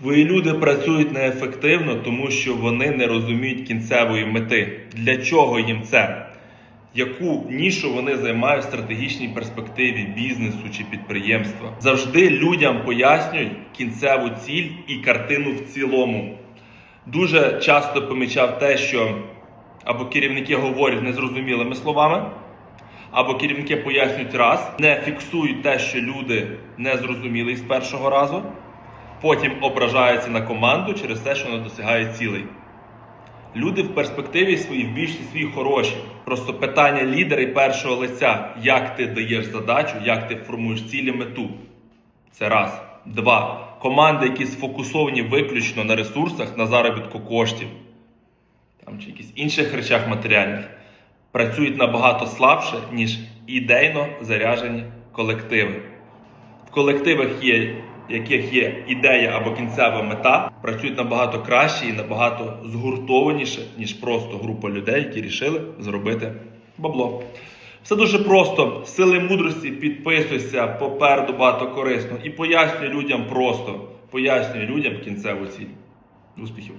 Твої люди працюють неефективно, тому що вони не розуміють кінцевої мети. Для чого їм це? Яку нішу вони займають в стратегічній перспективі бізнесу чи підприємства? Завжди людям пояснюють кінцеву ціль і картину в цілому. Дуже часто помічав те, що або керівники говорять незрозумілими словами, або керівники пояснюють раз, не фіксують те, що люди не зрозуміли з першого разу, потім ображаються на команду через те, що вона досягає цілей. Люди в перспективі свої в більшість свої хороші. Просто питання лідера і першого лиця, як ти даєш задачу, як ти формуєш цілі мету. Це раз. Два. Команди, які сфокусовані виключно на ресурсах, на заробітку коштів, там чи якісь інших речах матеріальних, працюють набагато слабше, ніж ідейно заряжені колективи. В колективах є, яких є ідея або кінцева мета, працюють набагато краще і набагато згуртованіше, ніж просто група людей, які рішили зробити бабло. Все дуже просто. Сили мудрості підписуйся попереду багато корисно і пояснюй людям просто. Пояснюй людям кінцеву ціль. Успіхів!